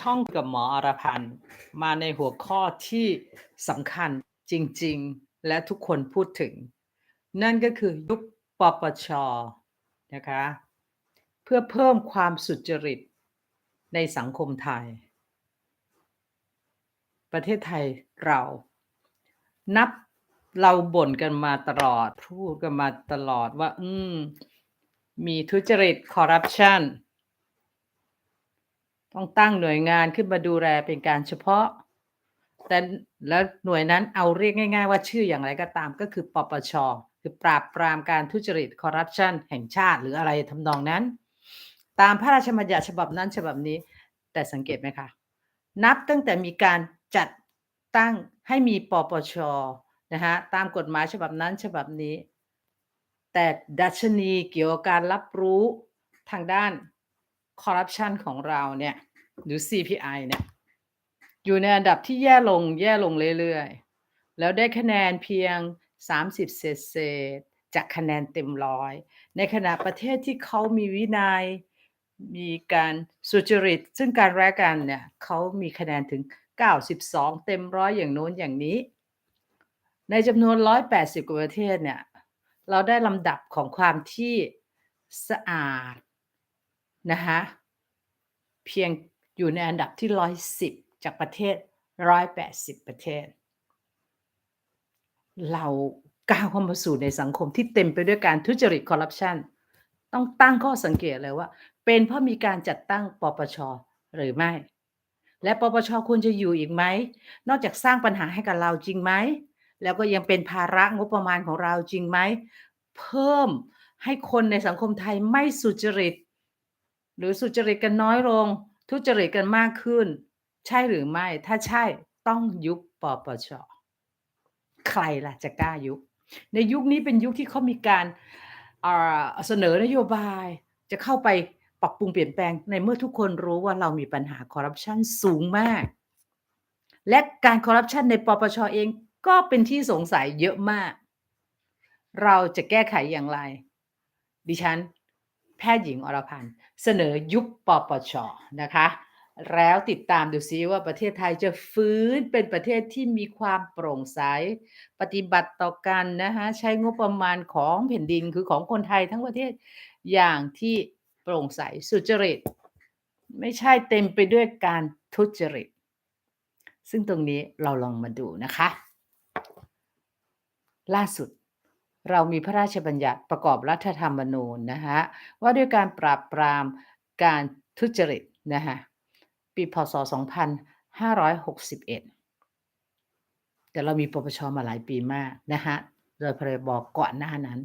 ช่องกับหมออรพันธ์มาในหัวข้อที่สำคัญจริง ๆ และทุกคนพูดถึง นั่นก็คือยุคปปชนะคะเพื่อเพิ่มความสุจริตในสังคมไทย ประเทศไทยเรา นับเราบ่นกันมาตลอด พูดกันมาตลอดว่า อืมมีทุจริตคอร์รัปชัน ต้องตั้งหน่วยงานขึ้นมาดูแลเป็นการเฉพาะ แต่แล้วหน่วยนั้นเอาเรียกง่าย ๆ ว่าชื่ออย่างไรก็ตามก็คือปปชคือปราบปรามการทุจริตคอร์รัปชันแห่งชาติหรืออะไรทำนองนั้น ตามพระราชบัญญัติฉบับนั้นฉบับนี้ แต่สังเกตไหมคะนับตั้งแต่มีการจัดตั้งให้มีปปชนะคะตามกฎหมายฉบับนั้นฉบับนี้ แต่ดัชนีเกี่ยวกับการรับรู้ทางด้าน คอร์รัปชันของเราเนี่ยหรือ CPI เนี่ยอยู่ในอันดับที่แย่ลงแย่ลงเรื่อยๆ แล้วได้คะแนนเพียง 30 เศษเศษจากคะแนนเต็มร้อย ในขณะประเทศที่เขามีวินัยมีการสุจริต ซึ่งการแรกกันเนี่ยเขามีคะแนนถึง 92 เต็มร้อยอย่างโน้นอย่างนี้ ในจำนวน 180 กว่าประเทศเนี่ยเราได้ลำดับของความที่สะอาด นะคะเพียงอยู่ในอันดับที่ 110 จากประเทศ 180 ประเทศ เราก้าวเข้ามาสู่ในสังคมที่เต็มไปด้วยการทุจริตคอร์รัปชันต้องตั้งข้อสังเกตเลยว่า เป็นเพราะมีการจัดตั้งปปชหรือไม่ และปปชควรจะอยู่อีกไหม นอกจากสร้างปัญหาให้กับเราจริงไหม แล้วก็ยังเป็นภาระงบประมาณของเราจริงไหม เพิ่มให้คนในสังคมไทยไม่สุจริต หรือสุจริตกันน้อยลง ทุจริตกันมากขึ้น ใช่หรือไม่ ถ้าใช่ต้องยุบปปชใครล่ะจะกล้ายุบในยุคนี้เป็นยุคที่เขามีการเสนอนโยบายจะเข้าไปปรับปรุงเปลี่ยนแปลงในเมื่อทุกคนรู้ว่าเรามีปัญหาคอร์รัปชันสูงมาก และการคอร์รัปชันในปปชเองก็เป็นที่สงสัยเยอะมาก เราจะแก้ไขอย่างไร ดิฉัน แพทย์หญิงอรพันธ์เสนอยุบปปชนะคะ แล้วติดตามดูซิว่าประเทศไทยจะฟื้นเป็นประเทศที่มีความโปร่งใส ปฏิบัติต่อกันนะคะใช้งบประมาณของแผ่นดินคือของคนไทยทั้งประเทศอย่างที่โปร่งใสสุจริต ไม่ใช่เต็มไปด้วยการทุจริต ซึ่งตรงนี้เราลองมาดูนะคะ ล่าสุด เรามีพระราชบัญญัติประกอบรัฐธรรมนูญนะคะว่าด้วยการปราบปรามการทุจริตนะคะปีพศ 2561 แต่เรามีปปชมาหลายปีมากนะคะโดยพรบก่อนหน้านั้น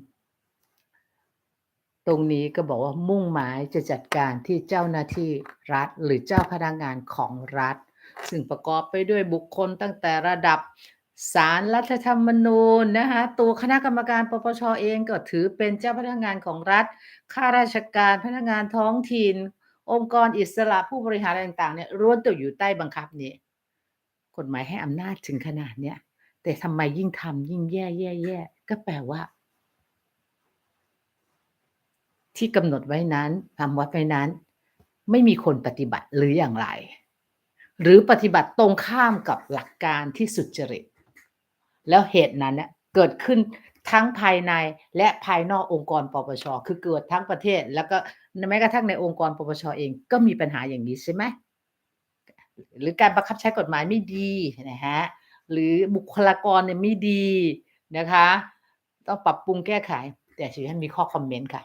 ตรงนี้ก็บอกว่ามุ่งหมายจะจัดการที่เจ้าหน้าที่รัฐ หรือเจ้าพนักงานของรัฐ ซึ่งประกอบไปด้วยบุคคลตั้งแต่ระดับ ศารรัฐธรรมนูญนะคะตัวคณะกรรมการปปชเองก็ถือเป็นเจ้าพนักงานของรัฐข้าราชการพนักงานท้องถิ่น องค์กรอิสระผู้บริหารต่างๆเนี่ยล้วนตกอยู่ใต้บังคับนี้กฎหมายให้อำนาจถึงขนาดเนี้ยแต่ทำไมยิ่งทำยิ่งแย่แย่แย่ก็แปลว่า ที่กำหนดไว้นั้นทำวัดไว้นั้น ไม่มีคนปฏิบัติหรืออย่างไร หรือปฏิบัติตรงข้ามกับหลักการที่สุจริต แล้วเหตุนั้นเนี่ยเกิดขึ้นทั้งภายในและภายนอกองค์กรปปช คือเกิดทั้งประเทศ แล้วก็แม้กระทั่งในองค์กรปปชเองก็มีปัญหาอย่างนี้ใช่ไหมหรือการบังคับใช้กฎหมายไม่ดีนะฮะหรือบุคลากรเนี่ยไม่ดีนะคะ ต้องปรับปรุงแก้ไข แต่ชีวิตมีข้อคอมเมนต์ค่ะ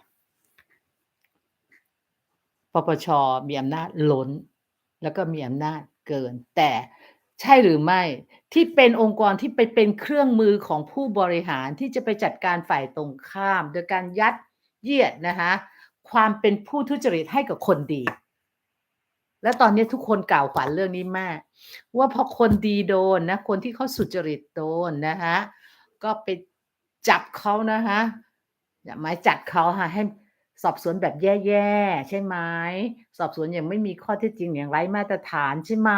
ปปชมีอำนาจล้น แล้วก็มีอำนาจเกิน แต่ ใช่หรือไม่ ที่เป็นองค์กรที่ไปเป็นเครื่องมือของผู้บริหารที่จะไปจัดการฝ่ายตรงข้าม โดยการยัดเยียดนะคะความเป็นผู้ทุจริตให้กับคนดี และตอนนี้ทุกคนกล่าวขวัญเรื่องนี้มาก ว่าพอคนดีโดนนะคนที่เขาสุจริตโดนนะคะก็ไปจับเขานะคะหมายจัดเขาค่ะให้ สอบสวนแบบแย่ๆใช่ไหมสอบสวนอย่างไม่มีข้อเท็จจริงอย่างไร้มาตรฐานใช่ไหม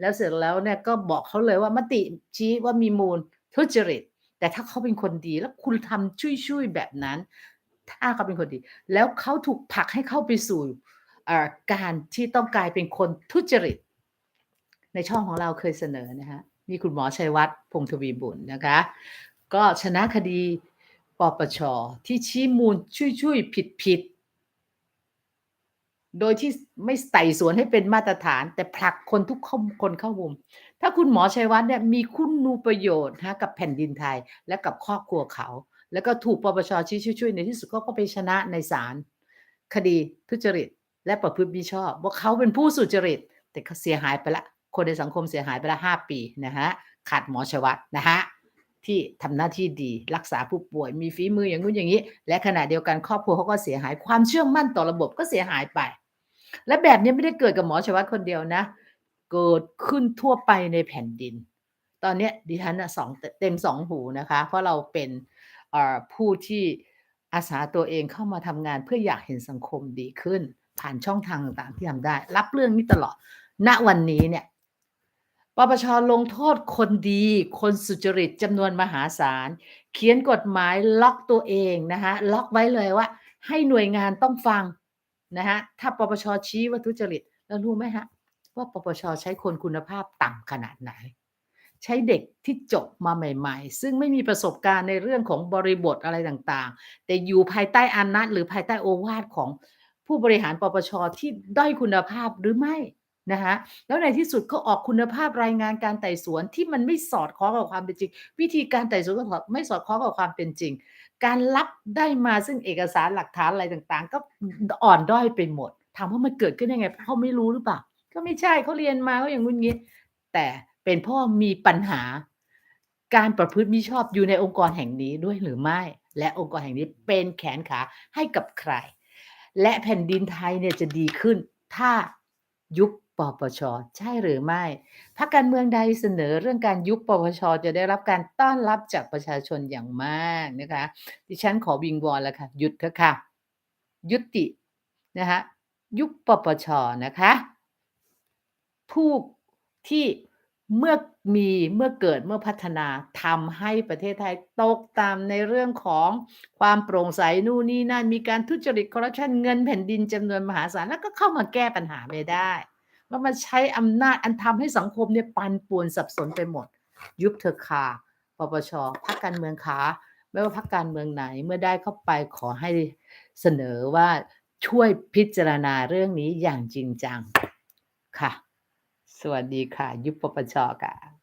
แล้วเสร็จแล้วเนี่ยก็บอกเขาเลยว่ามติชี้ว่ามีมูลทุจริต แต่ถ้าเขาเป็นคนดีแล้วคุณทำชุยๆแบบนั้น ถ้าเขาเป็นคนดี แล้วเขาถูกผลักให้เข้าไปสู่การที่ต้องกลายเป็นคนทุจริต ในช่องของเราเคยเสนอนะคะมีคุณหมอชัยวัฒน์พงศ์ทวีบุญนะคะ ก็ชนะคดี ปปช ที่ชี้มูลชุยๆผิดๆโดยที่ไม่ไต่สวนให้เป็นมาตรฐาน แต่ผลักคนทุกคนเข้ามุม ถ้าคุณหมอชัยวัฒน์เนี่ยมีคุณนูประโยชน์นะกับแผ่นดินไทยและกับครอบครัวเขา แล้วก็ถูกปปชชี้ช่วยในที่สุดเขาก็ไปชนะในศาลคดีทุจริต และประพฤติมิชอบ ว่าเขาเป็นผู้สุจริต แต่เขาเสียหายไปละ คนในสังคมเสียหายไปละห้าปีนะฮะขาดหมอชัยวัตรนะฮะ ที่ทำหน้าที่ดีรักษาผู้ป่วยมีฝีมืออย่างนู้นอย่างนี้ และขณะเดียวกันครอบครัวเขาก็เสียหายความเชื่อมั่นต่อระบบก็เสียหายไป และแบบนี้ไม่ได้เกิดกับหมอชวัตคนเดียวนะ เกิดขึ้นทั่วไปในแผ่นดิน ตอนนี้ดิฉันนะสองเต็มสองหูนะคะ เพราะเราเป็นผู้ที่อาสาตัวเองเข้ามาทำงานเพื่ออยากเห็นสังคมดีขึ้น ผ่านช่องทางต่างๆที่ทำได้ รับเรื่องนี้ตลอดณวันนี้เนี่ย ปปชลงโทษคนดี คนสุจริตจำนวนมหาศาล เขียนกฎหมายล็อกตัวเองนะคะล็อกไว้เลยว่า ให้หน่วยงานต้องฟังนะฮะถ้าปปชชี้ว่าทุจริต แล้วรู้ไหมฮะว่าปปชใช้คนคุณภาพต่ำขนาดไหน ใช้เด็กที่จบมาใหม่ ๆ ซึ่งไม่มีประสบการณ์ในเรื่องของบริบทอะไรต่างๆ แต่อยู่ภายใต้อำนาจหรือภายใต้โอวาทของผู้บริหารปปชที่ด้อยคุณภาพหรือไม่ นะคะแล้วในที่สุดก็ออกคุณภาพรายงานการไต่สวนที่มันไม่สอดคล้องกับความเป็นจริง วิธีการไต่สวนก็ไม่สอดคล้องกับความเป็นจริง การรับได้มาซึ่งเอกสารหลักฐานอะไรต่างๆ ก็อ่อนด้อยไปหมดถามว่ามันเกิดขึ้นยังไงเพราะเขาไม่รู้หรือเปล่าก็ไม่ใช่เขาเรียนมาก็อย่างงุ้นงี้ แต่เป็นพราะมีปัญหา การประพฤติมิชอบอยู่ในองค์กรแห่งนี้ด้วยหรือไม่ และองค์กรแห่งนี้เป็นแขนขาให้กับใคร และแผ่นดินไทยเนี่ยจะดีขึ้น ถ้ายุบ ปปช ใช่หรือไม่พรรคการเมืองใดเสนอเรื่องการยุบปปช จะได้รับการต้อนรับจากประชาชนอย่างมากนะคะ ดิฉันขอวิงวอนแล้วค่ะ หยุดเถอะค่ะ ยุตินะคะยุบปปช นะคะ ผู้ที่เมื่อมีเมื่อเกิดเมื่อพัฒนาทำให้ประเทศไทยตกต่ำในเรื่องของความโปร่งใสนู่นนี่นั่นมีการทุจริตคอร์รัปชันเงินแผ่นดินจำนวนมหาศาลแล้วก็เข้ามาแก้ปัญหาไม่ได้ แล้วมันใช้อำนาจอันทำให้สังคมเนี่ยปั่นป่วนสับสนไปหมด ยุบเถอคาปปชพรรคการเมืองขาไม่ว่าพรรคการเมืองไหนเมื่อได้เข้าไปขอให้เสนอว่าช่วยพิจารณาเรื่องนี้อย่างจริงจังค่ะ สวัสดีค่ะ ยุบปปชค่ะ